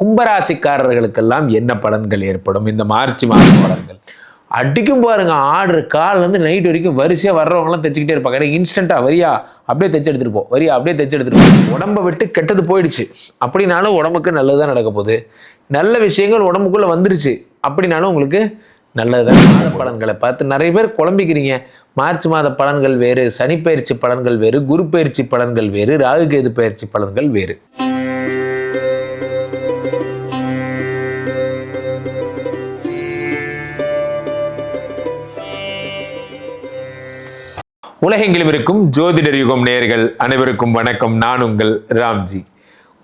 கும்பராசிக்காரர்களுக்கெல்லாம் என்ன பலன்கள் ஏற்படும்? இந்த மார்ச் மாத பலன்கள். அடிக்கும் பாருங்க ஆர்டர் வந்து நைட் வரைக்கும் வரிசையாக வர்றவங்களாம் தைச்சிக்கிட்டே இருப்பாங்க. எனக்கு இன்ஸ்டண்ட்டாக வரியா அப்படியே தைச்சு எடுத்துட்டு போ. வரியா அப்படியே தைச்சு எடுத்துட்டு போ. உடம்பை விட்டு கெட்டது போயிடுச்சு. அப்படின்னாலும் உடம்புக்கு நல்லது தான் நடக்க போகுது. நல்ல விஷயங்கள் உடம்புக்குள்ளே வந்துருச்சு. அப்படின்னாலும் உங்களுக்கு நல்லதுதான் மாத பலன்களை பார்த்து நிறைய பேர் குழம்பிக்கிறீங்க. மார்ச் மாத பலன்கள் வேறு சனிப்பயிற்சி பலன்கள் வேறு குரு பயிற்சி பலன்கள் வேறு ராகு கேது பயிற்சி பலன்கள் வேறு. உலகெங்கிலும் இருக்கும் ஜோதிடர் யுகம் நேர்கள் அனைவருக்கும் வணக்கம். நான் உங்கள் ராம்ஜி.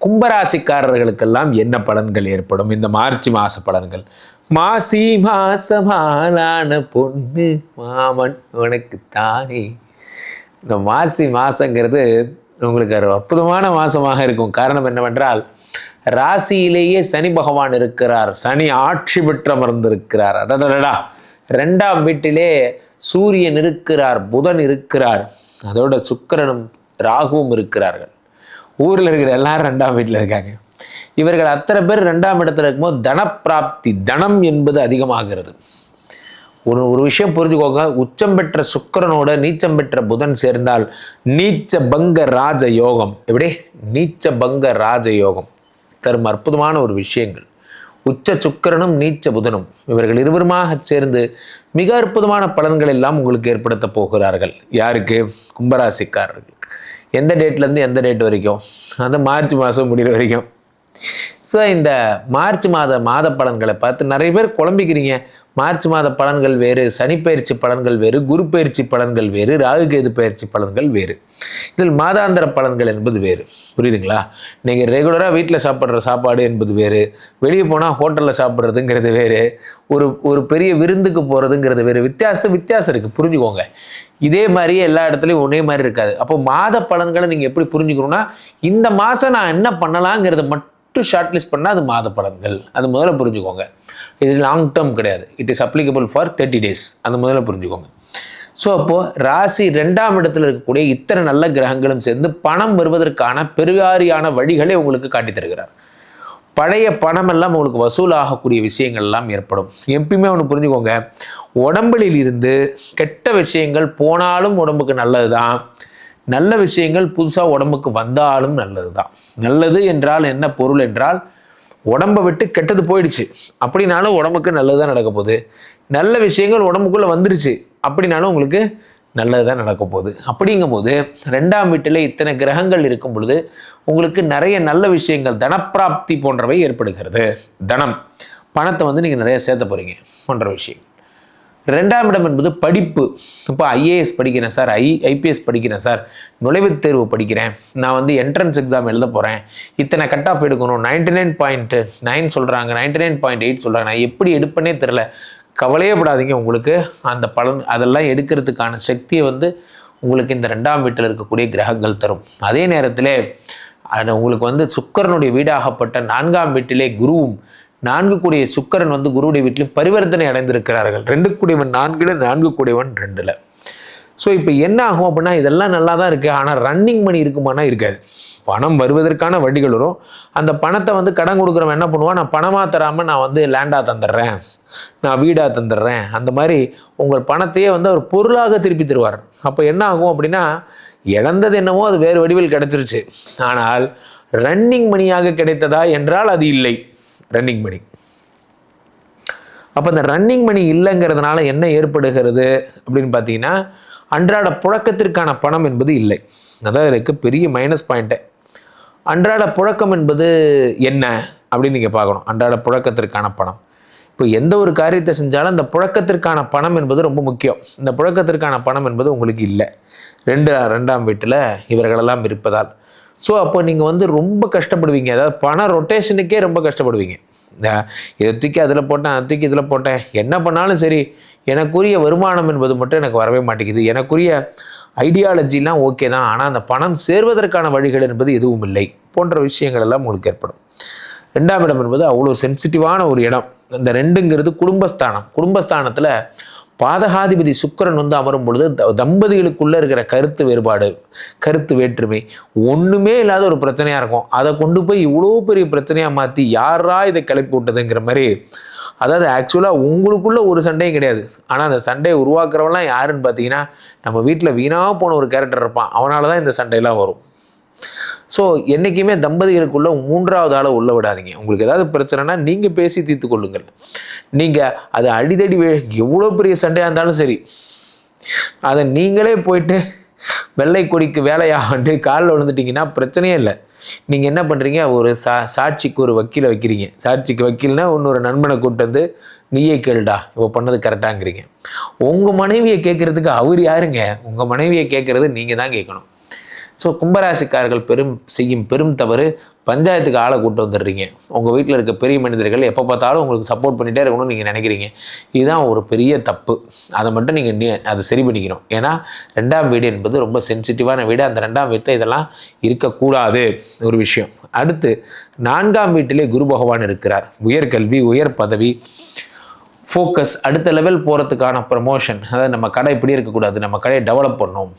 கும்பராசிக்காரர்களுக்கெல்லாம் என்ன பலன்கள் ஏற்படும்? இந்த மார்ச் மாச பலன்கள். மாசி மாசமாலான பொண்ணு மாமன் உனக்கு தானே. இந்த மாசி மாசங்கிறது உங்களுக்கு ஒரு அற்புதமான மாசமாக இருக்கும். காரணம் என்னவென்றால் ராசியிலேயே சனி பகவான் இருக்கிறார். சனி ஆட்சி பெற்று அமர்ந்திருக்கிறார். அடடடடா. ரெண்டாம் வீட்டிலே சூரியன் இருக்கிறார் புதன் இருக்கிறார். அதோட சுக்கரனும் ராகுவும் இருக்கிறார்கள். ஊரில் இருக்கிற எல்லாரும் ரெண்டாம் வீட்டில் இருக்காங்க. இவர்கள் அத்தனை பேர் ரெண்டாம் இடத்துல இருக்கும்போது தனப்பிராப்தி தனம் என்பது அதிகமாகிறது. ஒரு ஒரு விஷயம் புரிஞ்சுக்கோங்க. உச்சம் பெற்ற சுக்கரனோட நீச்சம் பெற்ற புதன் சேர்ந்தால் நீச்ச பங்க ராஜ யோகம் எப்படி? நீச்ச பங்க ராஜ யோகம் தரும் அற்புதமான ஒரு விஷயங்கள். உச்ச சுக்கிரனும் நீச்ச புதனும். இவர்கள் இருவருமாக சேர்ந்து மிக அற்புதமான பலன்கள் எல்லாம் உங்களுக்கு ஏற்படுத்த போகிறார்கள். யாருக்கு? கும்பராசிக்காரர்களுக்கு. எந்த டேட்லேருந்து எந்த டேட் வரைக்கும்? அந்த மார்ச் மாதம் முடிகிற வரைக்கும். ஸோ இந்த மார்ச் மாத மாத பலன்களை பார்த்து நிறைய பேர் குழம்பிக்கிறீங்க. மார்ச் மாத பலன்கள் வேறு சனிப்பயிற்சி பலன்கள் வேறு குரு பயிற்சி பலன்கள் வேறு ராகு கேது பயிற்சி பலன்கள் வேறு. இதில் மாதாந்திர பலன்கள் என்பது வேறு. புரியுதுங்களா? நீங்கள் ரெகுலராக வீட்டில் சாப்பிட்ற சாப்பாடு என்பது வேறு. வெளியே போனால் ஹோட்டலில் சாப்பிட்றதுங்கிறது வேறு. ஒரு ஒரு பெரிய விருந்துக்கு போகிறதுங்கிறது வேறு. வித்தியாசம் வித்தியாசம் இருக்குது புரிஞ்சுக்கோங்க. இதே மாதிரியே எல்லா இடத்துலையும் ஒரே மாதிரி இருக்காது. அப்போ மாத பலன்களை நீங்கள் எப்படி புரிஞ்சுக்கணும்னா இந்த மாதம் நான் என்ன பண்ணலாங்கிறத மட்டும் ஷார்ட் லிஸ்ட் பண்ணால் அது மாத படங்கள் அது முதல்ல புரிஞ்சுக்கோங்க. இது லாங் டேர்ம் கிடையாது. It is applicable for thirty days அந்த முதல்ல புரிஞ்சுக்கோங்க. ஸோ அப்போது ராசி ரெண்டாம் இடத்துல இருக்கக்கூடிய இத்தனை நல்ல கிரகங்களும் சேர்ந்து பணம் வருவதற்கான பெருவாரியான வழிகளை உங்களுக்கு காட்டித் தருகிறார். பழைய பணமெல்லாம் உங்களுக்கு வசூலாகக்கூடிய விஷயங்கள் எல்லாம் ஏற்படும். எப்பயுமே ஒன்று புரிஞ்சுக்கோங்க. உடம்பில் இருந்து கெட்ட விஷயங்கள் போனாலும் உடம்புக்கு நல்லது தான் நல்ல விஷயங்கள் புதுசாக உடம்புக்கு வந்தாலும் நல்லது தான் நல்லது என்றால் என்ன பொருள் என்றால் உடம்பை விட்டு கெட்டது போயிடுச்சு. அப்படின்னாலும் உடம்புக்கு நல்லது தான் நடக்க போகுது. நல்ல விஷயங்கள் உடம்புக்குள்ளே வந்துருச்சு. அப்படின்னாலும் உங்களுக்கு நல்லது தான் நடக்க போகுது. அப்படிங்கும்போது ரெண்டாம் வீட்டில் இத்தனை கிரகங்கள் இருக்கும் பொழுது உங்களுக்கு நிறைய நல்ல விஷயங்கள் தனப்பிராப்தி போன்றவை ஏற்படுகிறது. தனம். பணத்தை வந்து நீங்கள் நிறைய சேர்த்த போகிறீங்க போன்ற விஷயம். ரெண்டாம் இடம் என்பது படிப்பு. இப்போ ஐஏஎஸ் படிக்கிறேன் சார் ஐ ஐபிஎஸ் படிக்கிறேன் சார் நுழைவுத் தேர்வு படிக்கிறேன். நான் வந்து என்ட்ரன்ஸ் எக்ஸாம் எழுத போகிறேன் இத்தனை கட் ஆஃப் எடுக்கணும். நைன்டி நைன் பாயிண்ட் நைன் சொல்கிறாங்க நைன்டி நைன் பாயிண்ட் எயிட் சொல்கிறாங்க நான் எப்படி எடுப்பேனே தெரில கவலையே படாதீங்க உங்களுக்கு. அந்த பலன் அதெல்லாம் எடுக்கிறதுக்கான சக்தியை வந்து உங்களுக்கு இந்த ரெண்டாம் வீட்டில் இருக்கக்கூடிய கிரகங்கள் தரும். அதே நேரத்தில் அது உங்களுக்கு வந்து சுக்கரனுடைய வீடாகப்பட்ட நான்காம் வீட்டிலே குருவும் நான்கு கூடிய சுக்கரன் வந்து குருவுடைய வீட்டிலும் பரிவர்த்தனை அடைந்திருக்கிறார்கள். ரெண்டு கூடியவன் நான்கில் நான்கு கூடியவன் ரெண்டில். ஸோ இப்போ என்ன ஆகும் அப்படின்னா இதெல்லாம் நல்லா தான் இருக்குது ஆனால் ரன்னிங் மணி இருக்குமானா இருக்காது. பணம் வருவதற்கான வழிகள் வரும். அந்த பணத்தை வந்து கடன் கொடுக்குறவன் என்ன பண்ணுவான்? நான் பணமாக தராமல் நான் வந்து லேண்டாக தந்துடுறேன். நான் வீடாக தந்துடுறேன். அந்த மாதிரி உங்கள் பணத்தையே வந்து அவர் பொருளாக திருப்பி தருவார். அப்போ என்ன ஆகும் அப்படின்னா இழந்தது என்னவோ அது வேறு வடிவில் கிடச்சிருச்சு. ஆனால் ரன்னிங் மணியாக கிடைத்ததா என்றால் அது இல்லை. ரன்னிங் மணி அப்போ இந்த ரன்னிங் மணி இல்லைங்கிறதுனால என்ன ஏற்படுகிறது அப்படின்னு பார்த்தீங்கன்னா அன்றாட புழக்கத்திற்கான பணம் என்பது இல்லை. அதான் எனக்கு பெரிய மைனஸ் பாயிண்ட்டு அன்றாட புழக்கம் என்பது என்ன அப்படின்னு நீங்கள் பார்க்கணும். அன்றாட புழக்கத்திற்கான பணம். இப்போ எந்த ஒரு காரியத்தை செஞ்சாலும் அந்த புழக்கத்திற்கான பணம் என்பது ரொம்ப முக்கியம். இந்த புழக்கத்திற்கான பணம் என்பது உங்களுக்கு இல்லை. ரெண்டு ரெண்டாம் வீட்டில் இவர்களெல்லாம் இருப்பதால். ஸோ அப்போ நீங்கள் வந்து ரொம்ப கஷ்டப்படுவீங்க. அதாவது பண ரொட்டேஷனுக்கே ரொம்ப கஷ்டப்படுவீங்க. இந்த இதை தூக்கி அதில் போட்டேன் அதை தூக்கி இதில் போட்டேன். என்ன பண்ணாலும் சரி எனக்குரிய வருமானம் என்பது மட்டும் எனக்கு வரவே மாட்டேங்குது. எனக்குரிய ஐடியாலஜிலாம் ஓகே தான். ஆனால் அந்த பணம் சேர்வதற்கான வழிகள் என்பது எதுவும் இல்லை. போன்ற விஷயங்கள் எல்லாம் உங்களுக்கு ஏற்படும். ரெண்டாம் இடம் என்பது அவ்வளோ சென்சிட்டிவான ஒரு இடம். இந்த ரெண்டுங்கிறது குடும்பஸ்தானம். குடும்பஸ்தானத்தில் பாதகாதிபதி சுக்கிரன் வந்து அமரும் பொழுது தம்பதிகளுக்குள்ளே இருக்கிற கருத்து வேறுபாடு கருத்து வேற்றுமை ஒன்றுமே இல்லாத ஒரு பிரச்சனையாக இருக்கும். அதை கொண்டு போய் இவ்வளோ பெரிய பிரச்சனையாக மாற்றி யாரா இதை கிளப்பி விட்டதுங்கிற மாதிரி அதாவது ஆக்சுவலாக உங்களுக்குள்ளே ஒரு சண்டையும் கிடையாது. ஆனால் அந்த சண்டையை உருவாக்குறவன்லாம் யாருன்னு பார்த்தீங்கன்னா நம்ம வீட்டில் வீணாக போன ஒரு கேரக்டர் இருப்பான். அவனால தான் இந்த சண்டையெல்லாம் வரும். ஸோ என்றைக்குமே தம்பதிகளுக்குள்ளே மூன்றாவது ஆளை உள்ள விடாதீங்க. உங்களுக்கு ஏதாவது பிரச்சனைனா நீங்கள் பேசி தீர்த்து கொள்ளுங்கள். நீங்கள் அது அடிதடி எவ்வளோ பெரிய சண்டையாக இருந்தாலும் சரி அதை நீங்களே போயிட்டு வெள்ளை கொடிக்கு வேலையாகண்டு காலில் விழுந்துட்டீங்கன்னா பிரச்சனையே இல்லை. நீங்கள் என்ன பண்ணுறீங்க ஒரு சா சாட்சிக்கு ஒரு வக்கீலை வைக்கிறீங்க. சாட்சிக்கு வக்கீல்னா இன்னொரு நண்பனை கூப்பிட்டு வந்து நீயே கேளுடா இப்போ பண்ணது கரெக்டாங்கிறீங்க உங்கள் மனைவியை கேட்குறதுக்கு அவர் யாருங்க? உங்கள் மனைவியை கேட்குறது நீங்கள் தான் கேட்கணும். ஸோ கும்பராசிக்காரர்கள் பெரும் செய்யும் பெரும் தவறு பஞ்சாயத்துக்கு ஆளை கூட்டு வந்துடுறீங்க. உங்கள் வீட்டில் இருக்க பெரிய மனிதர்கள் எப்போ பார்த்தாலும் உங்களுக்கு சப்போர்ட் பண்ணிகிட்டே இருக்கணும்னு நீங்கள் நினைக்கிறீங்க. இதுதான் ஒரு பெரிய தப்பு. அதை மட்டும் நீங்கள் நீ அதை சரி பண்ணிக்கணும். ஏன்னா ரெண்டாம் வீடு என்பது ரொம்ப சென்சிட்டிவான வீடு. அந்த ரெண்டாம் வீட்டில் இதெல்லாம் இருக்கக்கூடாது. ஒரு விஷயம். அடுத்து நான்காம் வீட்டிலே குரு பகவான் இருக்கிறார். உயர்கல்வி உயர் பதவி ஃபோக்கஸ் அடுத்த லெவல் போகிறதுக்கான ப்ரமோஷன் அதாவது நம்ம கடை இப்படி இருக்கக்கூடாது. நம்ம கடையை டெவலப் பண்ணணும்.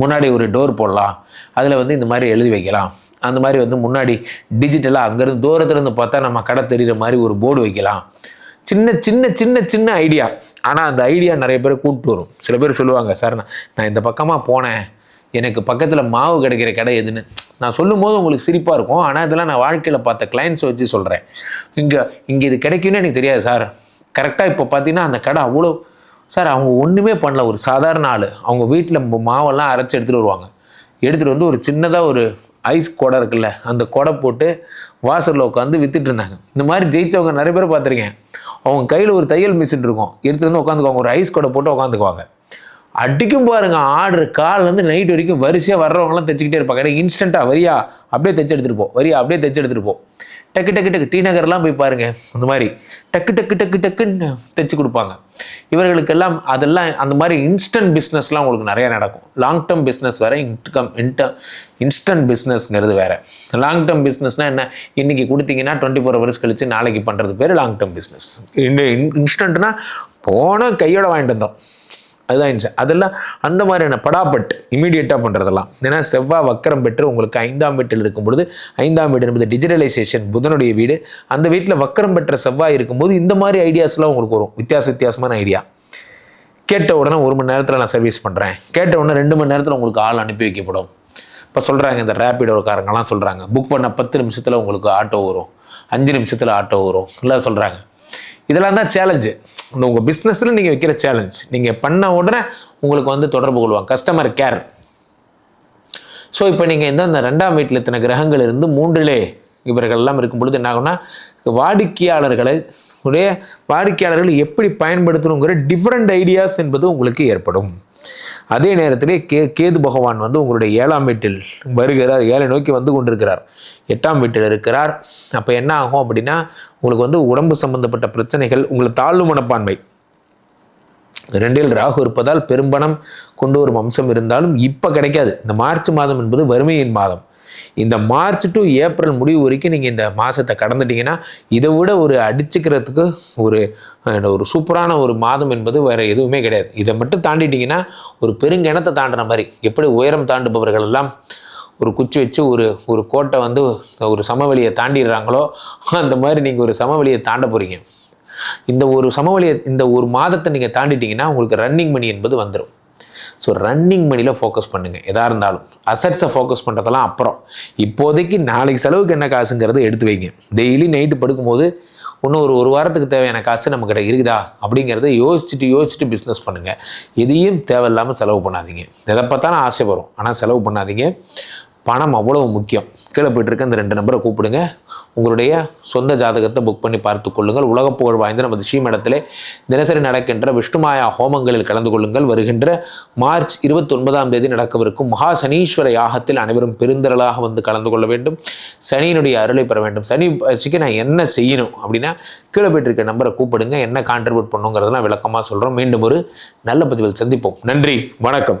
முன்னாடி ஒரு டோர் போடலாம். அதில் வந்து இந்த மாதிரி எழுதி வைக்கலாம். அந்த மாதிரி வந்து முன்னாடி டிஜிட்டலாக அங்கேருந்து தூரத்துலேருந்து பார்த்தா நம்ம கடை தெரிகிற மாதிரி ஒரு போர்டு வைக்கலாம். சின்ன சின்ன சின்ன சின்ன ஐடியா ஆனால் அந்த ஐடியா நிறைய பேர் கூப்பிட்டு வரும். சில பேர் சொல்லுவாங்க சார் நான் நான் இந்த பக்கமாக போனேன். எனக்கு பக்கத்தில் மாவு கிடைக்கிற கடை எதுன்னு. நான் சொல்லும் போது உங்களுக்கு சிரிப்பாக இருக்கும். ஆனால் இதெல்லாம் நான் வாழ்க்கையில் பார்த்த கிளைண்ட்ஸை வச்சு சொல்கிறேன் இங்கே இங்கே இது கிடைக்குன்னு எனக்கு தெரியாது சார். கரெக்டாக இப்போ பார்த்தீங்கன்னா அந்த கடை அவ்வளோ சார் அவங்க ஒன்றுமே பண்ணல. ஒரு சாதாரண ஆள். அவங்க வீட்டில் மாவெல்லாம் அரைச்சி எடுத்துகிட்டு வருவாங்க. எடுத்துகிட்டு வந்து ஒரு சின்னதாக ஒரு ஐஸ் கொடை இருக்குல்ல அந்த கொடை போட்டு வாசலில் உட்காந்து வித்துட்டு இருந்தாங்க. இந்த மாதிரி ஜெயித்தவங்க நிறைய பேர் பார்த்துருக்கேன். அவங்க கையில் ஒரு தையல் மிஷின் இருக்கும். எடுத்துகிட்டு வந்து உட்காந்துக்குவாங்க. ஒரு ஐஸ் கொடை போட்டு உட்காந்துக்குவாங்க. அடிக்கும் பாருங்க ஆர்டர் கால்லேருந்து நைட் வரைக்கும் வரிசையாக வர்றவங்களாம் தைச்சிக்கிட்டே இருப்பாங்க. எனக்கு இன்ஸ்டண்ட்டாக வரியா? அப்படியே தைச்சு எடுத்துகிட்டு போ. வரியா? அப்படியே தைச்சு எடுத்துகிட்டு போ. டக்கு டக்கு டக்கு டி நகர்லாம் போய் பாருங்க. அந்த மாதிரி டக்கு டக்கு டக்கு டக்குன்னு தைச்சு கொடுப்பாங்க. இவர்களுக்கெல்லாம் அதெல்லாம் அந்த மாதிரி இன்ஸ்டன்ட் பிஸ்னஸ்லாம் உங்களுக்கு நிறைய நடக்கும். லாங் டேர்ம் பிஸ்னஸ் வேற இன்கம் இன்டர் இன்ஸ்டன்ட் பிஸ்னஸ்ங்கிறது வேற. லாங் டேர்ம் பிஸ்னஸ்னால் என்ன? இன்னைக்கு கொடுத்தீங்கன்னா டுவெண்ட்டி ஃபோர் ஹவர்ஸ் கழிச்சு நாளைக்கு பண்ணுறது பேர் லாங் டேர்ம் பிஸ்னஸ் இன்ஸ்டன்ட்னா போன கையோட வாங்கிட்டு வந்தோம். அதுதான் இன்ச அதெல்லாம் அந்த மாதிரியான படாப்பட் இமீடியட்டாக பண்ணுறதெல்லாம் ஏன்னா செவ்வாய் வக்கரம் பெற்று உங்களுக்கு ஐந்தாம் வீட்டில் இருக்கும் பொழுது ஐந்தாம் வீடு என்பது டிஜிட்டலைசேஷன் புதனுடைய வீடு. அந்த வீட்டில் வக்கரம் பெற்ற செவ்வாய் இருக்கும்போது இந்த மாதிரி ஐடியாஸ்லாம் உங்களுக்கு வரும். வித்தியாச வித்தியாசமான ஐடியா கேட்ட உடனே ஒரு மணி நேரத்தில் நான் சர்வீஸ் பண்ணுறேன் கேட்ட உடனே ரெண்டு மணி நேரத்தில் உங்களுக்கு ஆள் அனுப்பி வைக்கப்படும். இப்போ சொல்கிறாங்க இந்த ரேப்பிடோக்காரங்கெல்லாம் சொல்கிறாங்க புக் பண்ண பத்து நிமிஷத்தில் உங்களுக்கு ஆட்டோ வரும். அஞ்சு நிமிஷத்தில் ஆட்டோ வரும். இல்லை சொல்கிறாங்க இதெல்லாம் தான் சேலஞ்சு இந்த உங்கள் பிஸ்னஸில் நீங்கள் வைக்கிற சேலஞ்ச் நீங்கள் பண்ண உடனே உங்களுக்கு வந்து தொடர்பு கொள்வாங்க. கஸ்டமர் கேர் ஸோ இப்போ நீங்கள் இந்த அந்த ரெண்டாம் வீட்டில் இத்தனை கிரகங்கள் இருந்து மூன்றிலே இவர்கள் எல்லாம் இருக்கும் பொழுது என்ன ஆகும்னா வாடிக்கையாளர்களை உடைய வாடிக்கையாளர்களை எப்படி பயன்படுத்தணுங்கிற டிஃப்ரெண்ட் ஐடியாஸ் என்பது உங்களுக்கு ஏற்படும். அதே நேரத்திலே கே கேது பகவான் வந்து உங்களுடைய ஏழாம் வீட்டில் வருகிறார் ஏழை நோக்கி வந்து கொண்டிருக்கிறார். எட்டாம் வீட்டில் இருக்கிறார். அப்போ என்ன ஆகும் அப்படின்னா உங்களுக்கு வந்து உடம்பு சம்பந்தப்பட்ட பிரச்சனைகள் உங்களை தாழ்வு மனப்பான்மை. ரெண்டில் ராகு இருப்பதால் பெரும்பணம் கொண்டு வரும் அம்சம் இருந்தாலும் இப்போ கிடைக்காது. இந்த மார்ச் மாதம் என்பது வறுமையின் மாதம். இந்த மார்ச் டு ஏப்ரல் முடிவு வரைக்கும் நீங்கள் இந்த மாதத்தை கடந்துட்டீங்கன்னா இதை விட ஒரு அடிச்சுக்கிறதுக்கு ஒரு ஒரு சூப்பரான ஒரு மாதம் என்பது வேறு எதுவுமே கிடையாது. இதை மட்டும் தாண்டிட்டிங்கன்னா ஒரு பெருங்கிணத்தை தாண்டின மாதிரி எப்படி உயரம் தாண்டுபவர்கள் எல்லாம் ஒரு குச்சி வச்சு ஒரு ஒரு கோட்டை வந்து ஒரு சமவெளியை தாண்டிடுறாங்களோ அந்த மாதிரி நீங்கள் ஒரு சமவெளியை தாண்ட போகிறீங்க இந்த ஒரு சமவெளியை இந்த ஒரு மாதத்தை நீங்கள் தாண்டிட்டிங்கன்னா உங்களுக்கு ரன்னிங் மணி என்பது வந்துடும் ஸோ ரன்னிங் மணியில் ஃபோக்கஸ் பண்ணுங்கள் எதாக இருந்தாலும். அசட்ஸை ஃபோக்கஸ் பண்ணுறதெல்லாம் அப்புறம். இப்போதைக்கு நாளைக்கு செலவுக்கு என்ன காசுங்கிறத எடுத்து வைங்க. டெய்லி நைட்டு படுக்கும்போது இன்னும் ஒரு ஒரு வாரத்துக்கு தேவையான காசு நம்மக்கிட்ட இருக்குதா? அப்படிங்கிறத யோசிச்சுட்டு யோசிச்சுட்டு பிஸ்னஸ் பண்ணுங்கள் எதையும் தேவையில்லாமல் செலவு பண்ணாதீங்க. எதை பார்த்தாலும் ஆசை வரும். ஆனால் செலவு பண்ணாதீங்க. பணம் அவ்வளவு முக்கியம். கீழே போயிட்டு இருக்க இந்த ரெண்டு நம்பரை கூப்பிடுங்க. உங்களுடைய சொந்த ஜாதகத்தை புக் பண்ணி பார்த்து கொள்ளுங்கள். உலக புகழ் வாய்ந்த நமது ஸ்ரீமடத்திலே தினசரி நடக்கின்ற விஷ்ணுமாயா ஹோமங்களில் கலந்து கொள்ளுங்கள். வருகின்ற மார்ச் இருபத்தொன்பதாம் தேதி நடக்கவிருக்கும் மகா சனீஸ்வர யாகத்தில் அனைவரும் பெருந்திரளாக வந்து கலந்து கொள்ள வேண்டும். சனியினுடைய அருளை பெற வேண்டும். சனி பயிற்சிக்கு நான் என்ன செய்யணும் அப்படின்னா கீழே போயிட்டு இருக்க நம்பரை கூப்பிடுங்க. என்ன கான்ட்ரிபியூட் பண்ணுங்கிறதெல்லாம் விளக்கமாக சொல்கிறோம் மீண்டும் ஒரு நல்ல பதிவில் சந்திப்போம். நன்றி. வணக்கம்.